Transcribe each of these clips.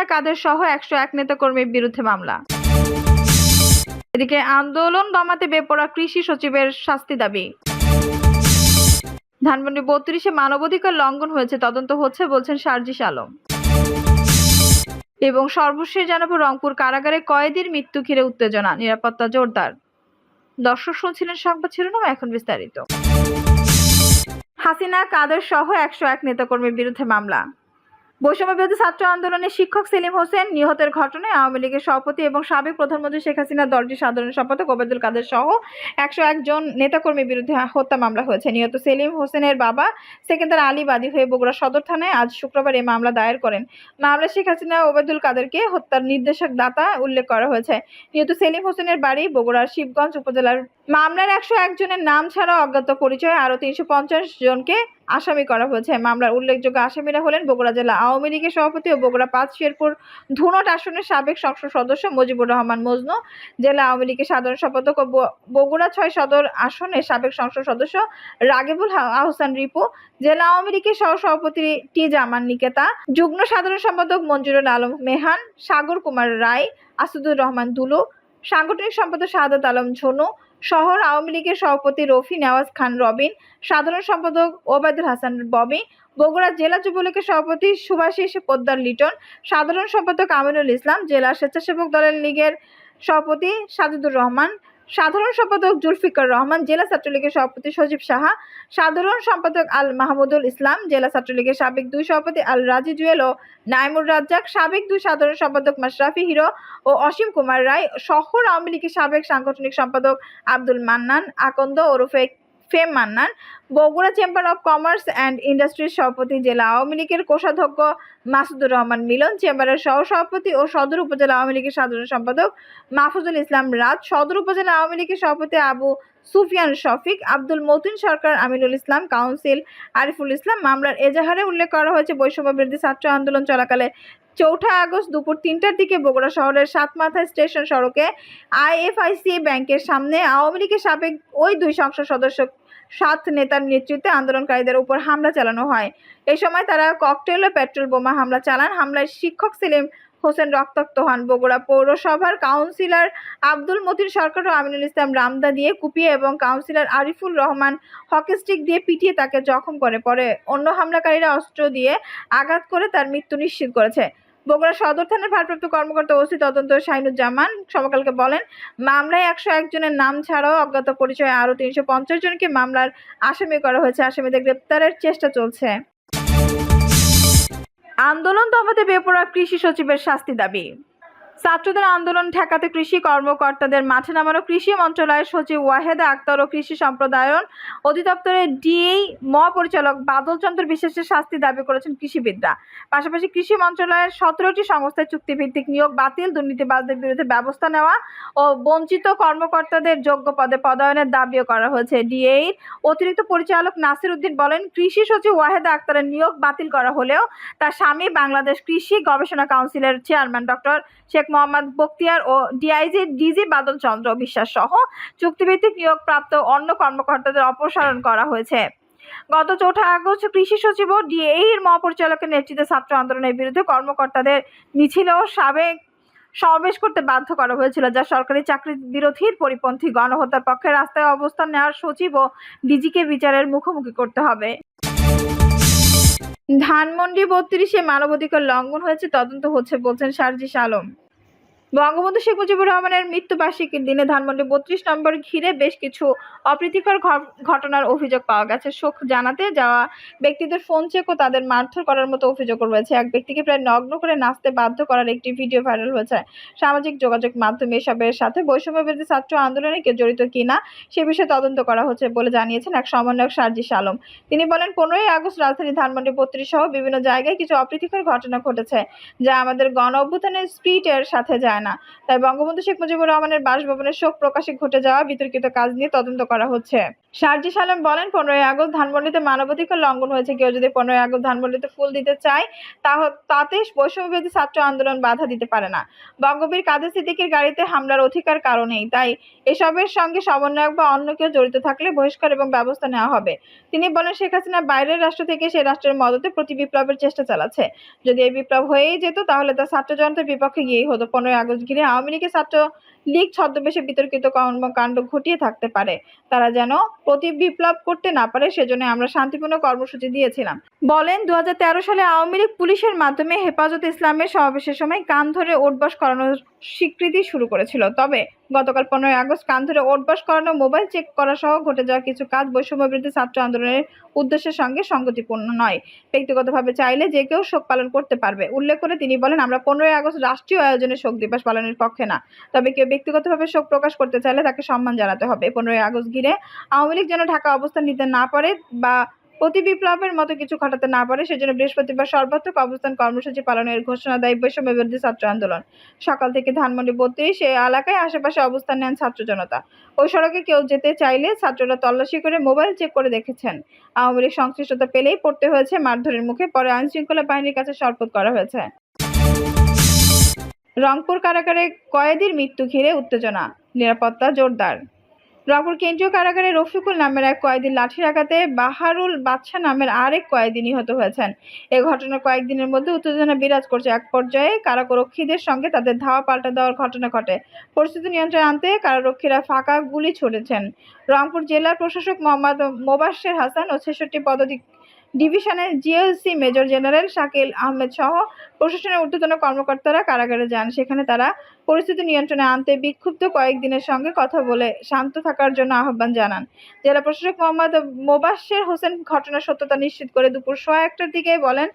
হাসিনা কাদের সহ একশো এক নেতাকর্মীর বিরুদ্ধে মামলা। এদিকে আন্দোলন দমাতে বেপরা কৃষি সচিবের শাস্তি দাবি। ধানমন্ডি বত্রিশে মানবাধিকার লঙ্ঘন হয়েছে, তদন্ত হচ্ছে, বলছেন সার্জিস আলম। এবং সর্বশেষ জানাব রংপুর কারাগারে কয়েদির মৃত্যু ঘিরে উত্তেজনা, নিরাপত্তা জোরদার। দর্শক শুনছিলেন সংবাদ শিরোনাম, এখন বিস্তারিত। হাসিনা, কাদের সহ একশো এক নেতাকর্মীর বিরুদ্ধে মামলা। বৈষম্য বিরোধী ছাত্র আন্দোলনে শিক্ষক সেলিম হোসেন নিহতের ঘটনায় আওয়ামী লীগের সভাপতি এবং সাবেক প্রধানমন্ত্রী শেখ হাসিনার দলটির সাধারণ সম্পাদক ওবায়দুল কাদের সহ একশো একজন নেতাকর্মীর বিরুদ্ধে হত্যা মামলা হয়েছে। নিহত সেলিম হোসেনের বাবা সেকেন্দার আলী বাদী হয়ে বগুড়া সদর থানায় আজ শুক্রবার এই মামলা দায়ের করেন। মামলায় শেখ হাসিনা ওবায়দুল কাদেরকে হত্যার নির্দেশক দাতা উল্লেখ করা হয়েছে। নিহত সেলিম হোসেনের বাড়ি বগুড়ার শিবগঞ্জ উপজেলার মামলার একশো একজনের নাম ছাড়াও অজ্ঞাত পরিচয় আরও তিনশো পঞ্চাশ জনকে আসামি করা হয়েছে। মামলার উল্লেখযোগ্য আসামিরা হলেন বগুড়া জেলা আওয়ামী লীগের সভাপতি ও বগুড়া পাঁচ শেরপুর ধুনট আসনের সাবেক সংসদ সদস্য মুজিবুর রহমান মজনু, জেলা আওয়ামী লীগের সাধারণ সম্পাদক ও বগুড়া ছয় সদর আসনের সাবেক সংসদ সদস্য রাগিবুল আহসান রিপু, জেলা আওয়ামী লীগের সহ সভাপতি টি জামান নিকেতা, যুগ্ম সাধারণ সম্পাদক মঞ্জুরুল আলম মেহান, সাগর কুমার রায়, আসাদুর রহমান দুলু, সাংগঠনিক সম্পাদক শাহাদাত আলম ঝনু শহর আওয়ামী লীগের সভাপতি রফি নেওয়াজ খান রবিন, সাধারণ সম্পাদক ওবায়দুল হাসান ববি, বগুড়া জেলা যুবলীগের সভাপতি সুভাষিস পোদ্দার লিটন, সাধারণ সম্পাদক আমিনুল ইসলাম, জেলা স্বেচ্ছাসেবক দলের লীগের সভাপতি সাজিদুর রহমান সাধারণ সম্পাদক জুলফিকার রহমান, জেলা ছাত্রলীগের সভাপতি সজীব সাহা, সাধারণ সম্পাদক আল মাহমুদুল ইসলাম, জেলা ছাত্রলীগের সাবেক দুই সভাপতি আল রাজি জুয়েল ও নাইমুর রাজ্জাক, সাবেক দুই সাধারণ সম্পাদক মাশরাফি হিরো ও অসীম কুমার রায় শহর আওয়ামী লীগের সাবেক সাংগঠনিক সম্পাদক আব্দুল মান্নান, আকন্দ ওরফে ফেম Mannan Bogura chamber of commerce and ইন্ডাস্ট্রির সভাপতি জেলা আওয়ামী লীগের কোষাধ্যক্ষ মাসুদুর রহমান মিলন চেম্বারের সহ সভাপতি ও সদর উপজেলা আওয়ামী লীগের সাধারণ সম্পাদক মাহফুজুল ইসলাম রাজ, সদর উপজেলা আওয়ামী লীগের সভাপতি আবু সুফিয়ান শফিক, আব্দুল মতিন সরকার, আমিনুল ইসলাম কাউন্সিল, আরিফুল ইসলাম মামলার এজাহারে উল্লেখ করা হয়েছে বৈষম্য বিরোধী ছাত্র আন্দোলন চলাকালে চৌঠা আগস্ট দুপুর তিনটার দিকে বগুড়া শহরের সাতমাথা স্টেশন সড়কে আইএফআইসি ব্যাংকের সামনে আওয়ামী লীগের সাবেক ওই দুই সংসদ সদস্য সাত নেতার নেতৃত্বে আন্দোলনকারীদের উপর হামলা চালানো হয়। এই সময় তারা ককটেল ও পেট্রোল বোমা হামলা চালান। হামলায় শিক্ষক সেলিম হোসেন রক্তাক্ত হন। বগুড়া পৌরসভার কাউন্সিলর আব্দুল মতিন সরকার ও আমিনুল ইসলাম রামদা দিয়ে কুপিয়ে এবং কাউন্সিলর আরিফুল রহমান হকিস্টিক দিয়ে পিটিয়ে তাকে জখম করে পরে অন্য হামলাকারীরা অস্ত্র দিয়ে আঘাত করে তার মৃত্যু নিশ্চিত করেছে। বগুড়া সদর থানার ভারপ্রাপ্ত কর্মকর্তা ওসি তদন্ত শাহিনুজ্জামান সমকালকে বলেন, মামলায় একশো একজনের নাম ছাড়াও অজ্ঞাত পরিচয় আরও তিনশো পঞ্চাশ জনকে মামলার আসামি করা হয়েছে। আসামিদের গ্রেপ্তারের চেষ্টা চলছে। আন্দোলন দমাতে বেপরোয়া কৃষি সচিবের শাস্তি দাবি। ছাত্রদের আন্দোলন ঠেকাতে কৃষি কর্মকর্তাদের মাঠে নামানো কৃষি মন্ত্রণালয়ের সচিব ওয়াহেদা আক্তার ও কৃষি সম্প্রদায়ন অধিদপ্তরের ডিএই মহাপরিচালক বাদল চন্দ্র বিশ্বাসের শাস্তি দাবি করেছেন কৃষিবিদরা। পাশাপাশি কৃষি মন্ত্রণালয়ের সতেরোটি সংস্থায় চুক্তিভিত্তিক নিয়োগ বাতিল, দুর্নীতিবাজদের বিরুদ্ধে ব্যবস্থা নেওয়া ও বঞ্চিত কর্মকর্তাদের যোগ্য পদে পদায়নের দাবিও করা হয়েছে। ডিএই অতিরিক্ত পরিচালক নাসির উদ্দিন বলেন, কৃষি সচিব ওয়াহেদা আক্তারের নিয়োগ বাতিল করা হলেও তার স্বামী বাংলাদেশ কৃষি গবেষণা কাউন্সিলের চেয়ারম্যান ডক্টর শেখ মোহাম্মদ বক্তিয়ার ও ডিআইজি ডিজি বাদল চন্দ্র বিশ্বাস সহ চুক্তিভিত্তিক নিয়োগপ্রাপ্ত অন্য কর্মকর্তাদের অপসারণ করা হয়েছে। গত চৌঠা আগস্ট কৃষি সচিব ও ডিএই এর মহাপরিচালকের নেতৃত্বে ছাত্র আন্দোলনের বিরুদ্ধে কর্মকর্তাদের মিছিল ও সাবেক সমাবেশ করতে বাধ্য করা হয়েছিল, যা সরকারি চাকরি বিরোধীর পরিপন্থী গণহত্যার পক্ষে রাস্তায় অবস্থান নেওয়ার সচিব ও ডিজিকে বিচারের মুখোমুখি করতে হবে। ধানমন্ডি বত্রিশে মানবাধিকার লঙ্ঘন হয়েছে, তদন্ত হচ্ছে, বলছেন সার্জিস আলম। বঙ্গবন্ধু শেখ মুজিবুর রহমানের মৃত্যুবার্ষিকীর দিনে ধানমন্ডি বত্রিশ নম্বর ঘিরে বেশ কিছু অপ্রীতিকর ঘটনার অভিযোগ পাওয়া গেছে। শোক জানাতে যাওয়া ব্যক্তিদের ফোন চেক ও তাদের মারধর করার মতো অভিযোগ রয়েছে। এক ব্যক্তিকে প্রায় নগ্ন করে নাচতে বাধ্য করার একটি ভিডিও ভাইরাল হয়েছে। সামাজিক যোগাযোগ মাধ্যমে এসবের সাথে বৈষম্য বিরোধী ছাত্র আন্দোলনে কেউ জড়িত কিনা সে বিষয়ে তদন্ত করা হচ্ছে বলে জানিয়েছেন এক সমন্বয়ক সার্জিস আলম। তিনি বলেন, পনেরোই আগস্ট রাজধানী ধানমন্ডি বত্রিশ সহ বিভিন্ন জায়গায় কিছু অপ্রীতিকর ঘটনা ঘটেছে, যা আমাদের গণ অভ্যুত্থানের স্পিরিটের সাথে যায় না। তাই বঙ্গবন্ধু শেখ মুজিবুর রহমানের বাসভবনের শোক প্রকাশে ঘটে যাওয়া বিতর্কিত কাজ নিয়ে তদন্ত করা হচ্ছে। শারজি সালেম বলেন, পনেরোই আগস্ট ধানমন্ডিতে মানবাধিকার লঙ্ঘন হয়েছে। কেউ যদি পনেরোই আগস্ট ধানমন্ডিতে ফুল দিতে চায় তাতে বৈষম্যবিরোধী ছাত্র আন্দোলন বাধা দিতে পারে না। বঙ্গবীর কাদের সিদ্দিকের গাড়িতে হামলার অধিকার কারণেই তাই এসবের সঙ্গে সমন্বয়ক বা অন্য কেউ জড়িত থাকলে বহিষ্কার এবং ব্যবস্থা নেওয়া হবে। তিনি বলেন, শেখ হাসিনা বাইরের রাষ্ট্র থেকে সেই রাষ্ট্রের মদতে প্রতি বিপ্লবের চেষ্টা চালাচ্ছে। যদি এই বিপ্লব হয়েই যেত, তাহলে তা ছাত্র জনতার বিপক্ষে গিয়েই হতো। পনেরোই আগস্ট ঘিরে আওয়ামী লীগের ছাত্র লীগ ছদ্মবেশে বিতর্কিত কর্মকাণ্ড ঘটিয়ে থাকতে পারে। তারা যেন প্রতি বিপ্লব করতে না পারে, সেজন্য আমরা শান্তিপূর্ণ কর্মসূচি দিয়েছিলাম। বলেন দু হাজার তেরো সালে আওয়ামী লীগ পুলিশের মাধ্যমে হেফাজত ইসলামের সমাবেশের সময় কান ধরে ওটবাস করানোর স্বীকৃতি শুরু করেছিল। তবে গতকাল পনেরোই আগস্ট কান ধরে ওটবাস করানো, মোবাইল চেক করা সহ ঘটে যাওয়া কিছু কাজ বৈষম্য বিরোধী ছাত্র আন্দোলনের উদ্দেশ্যের সঙ্গে সঙ্গতিপূর্ণ নয়। ব্যক্তিগতভাবে চাইলে যে কেউ শোক পালন করতে পারবে। উল্লেখ করে তিনি বলেন, আমরা পনেরোই আগস্ট রাষ্ট্রীয় আয়োজনে শোক দিবস পালনের পক্ষে না। তবে কেউ ব্যক্তিগতভাবে শোক প্রকাশ করতে চাইলে তাকে সম্মান জানাতে হবে। পনেরোই আগস্ট ঘিরে আওয়ামী লীগ যেন ঢাকা অবস্থান নিতে না পারে বা প্রতি বিপ্লবের মতো কিছু ঘটাতে না পারে, সেজন্য বৃহস্পতিবার সর্বাত্মক অবস্থান কর্মসূচি পালনের ঘোষণা দেয় বৈষম্য বিরোধী ছাত্র আন্দোলন। সকাল থেকে ধানমন্ডি বত্রিশ এ এলাকায় আশেপাশে অবস্থান নেন ছাত্র জনতা। ওই সড়কে কেউ যেতে চাইলে ছাত্ররা তল্লাশি করে মোবাইল চেক করে দেখেছেন। আওয়ামী লীগ সংশ্লিষ্টতা পেলেই পড়তে হয়েছে মারধরের মুখে, পরে আইনশৃঙ্খলা বাহিনীর কাছে সরপত করা হয়েছে। রংপুর কারাগারে কয়েদির মৃত্যু ঘিরে উত্তেজনা, নিরাপত্তা জোরদার। রংপুর কেন্দ্রীয় কারাগারে রফিকুল নামের এক কয়েদির লাঠির আঘাতে বাহারুল বাদশা নামের আরেক কয়েদি নিহত হয়েছেন। এ ঘটনার কয়েকদিনের মধ্যে উত্তেজনা বিরাজ করছে এক পর্যায়ে। কারারক্ষীদের সঙ্গে তাদের ধাওয়া পাল্টা দেওয়ার ঘটনা ঘটে। পরিস্থিতি নিয়ন্ত্রণে আনতে কারারক্ষীরা ফাঁকা গুলি ছুড়েছেন। রংপুর জেলার প্রশাসক মোহাম্মদ মোবাশ্বের হাসান ও ছেষট্টি পদাধিক ডিভিশনের GLC major general Shakil Ahmed সহ প্রশাসনের ঊর্ধ্বতন কর্মকর্তারা কারাগারে যান। সেখানে তারা পরিস্থিতি নিয়ন্ত্রণে আনতে বিক্ষুব্ধ কয়েকদিনের সঙ্গে কথা বলে শান্ত থাকার জন্য আহ্বান জানান। জেলা প্রশাসক মোহাম্মদ মোবাশ্বের হোসেন ঘটনার সত্যতা নিশ্চিত করে দুপুর সোয়া একটার দিকে বলেন,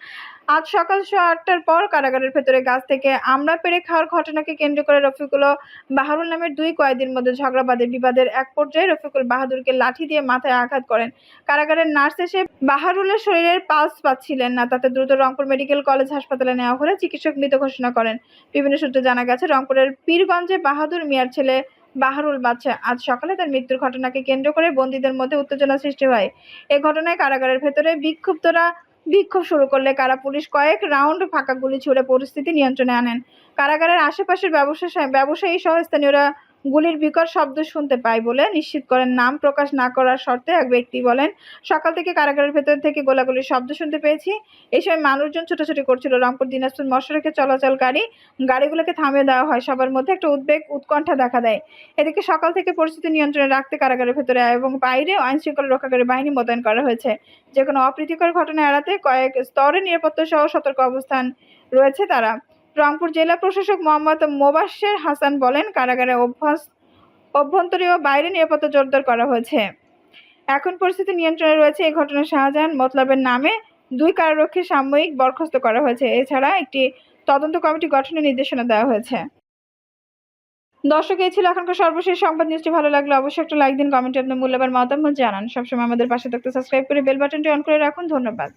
আজ সকাল সোয়া আটটার পর কারাগারের ভেতরে গাছ থেকে আমরা পেরে খাওয়ার ঘটনাকে কেন্দ্র করে রফিকুল ও বাহারুল নামের দুই কয়েদির মধ্যে ঝগড়া বাঁধে বিবাদের এক পর্যায়ে রফিকুল বাহাদুরকে লাঠি দিয়ে মাথায় আঘাত করেন। কারাগারের নার্স এসে বাহারুলের শরীরের পালস পাচ্ছিলেন না, তাতে দ্রুত রংপুর মেডিকেল কলেজ হাসপাতালে নেওয়া হলে চিকিৎসক মৃত ঘোষণা করেন। বিভিন্ন সূত্রে জানা গেছে, রংপুরের পীরগঞ্জে বাহাদুর মিয়ার ছেলে বাহারুল বাদশা আজ সকালে তার মৃত্যুর ঘটনাকে কেন্দ্র করে বন্দীদের মধ্যে উত্তেজনা সৃষ্টি হয়। এ ঘটনায় কারাগারের ভেতরে বিক্ষুব্ধরা বিক্ষোভ শুরু করলে কারা পুলিশ কয়েক রাউন্ড ফাঁকা গুলি ছুড়ে পরিস্থিতি নিয়ন্ত্রণে আনেন। কারাগারের আশেপাশের ব্যবসা ব্যবসায়ী সহ স্থানীয়রা গুলির বিকট শব্দ শুনতে পাই বলে নিশ্চিত করেন। নাম প্রকাশ না করার শর্তে এক ব্যক্তি বলেন, সকাল থেকে কারাগারের ভেতর থেকে গোলাগুলির শব্দ শুনতে পেয়েছি। এই সময় মানুষজন ছোটাছুটি করছিল। রংপুর, দিনাজপুর মশারকে চলাচলকারী গাড়িগুলোকে থামিয়ে দেওয়া হয়। সবার মধ্যে একটা উদ্বেগ, উৎকণ্ঠা দেখা দেয়। এদিকে সকাল থেকে পরিস্থিতি নিয়ন্ত্রণে রাখতে কারাগারের ভেতরে এবং বাইরে আইন শৃঙ্খলা রক্ষাকারী বাহিনী মোতায়েন করা হয়েছে। যে কোনো অপ্রীতিকর ঘটনা এড়াতে কয়েক স্তরে নিরাপত্তা সহ সতর্ক অবস্থান রয়েছে তারা। রংপুর জেলা প্রশাসক মোহাম্মদ মোবাশ্বের হাসান বলেন, কারাগারে অভ্যাস, অভ্যন্তরীণ ও বাইরে নিরাপত্তা জোরদার করা হয়েছে। এখন পরিস্থিতি নিয়ন্ত্রণে রয়েছে এই ঘটনায় শাহজাহান মতলবের নামে দুই কারারক্ষী সাময়িক বরখাস্ত করা হয়েছে। এছাড়া একটি তদন্ত কমিটি গঠনের নির্দেশনা দেওয়া হয়েছে। দর্শক, এই ছিল এখনকার সর্বশেষ সংবাদ। নিউজটি ভালো লাগলে অবশ্যই একটা লাইক দিন, কমেন্টে আপনার মূল্যবান মতামত জানান। সবসময় আমাদের পাশে থাকতে সাবস্ক্রাইব করে বেল বাটনটি অন করে রাখুন। ধন্যবাদ।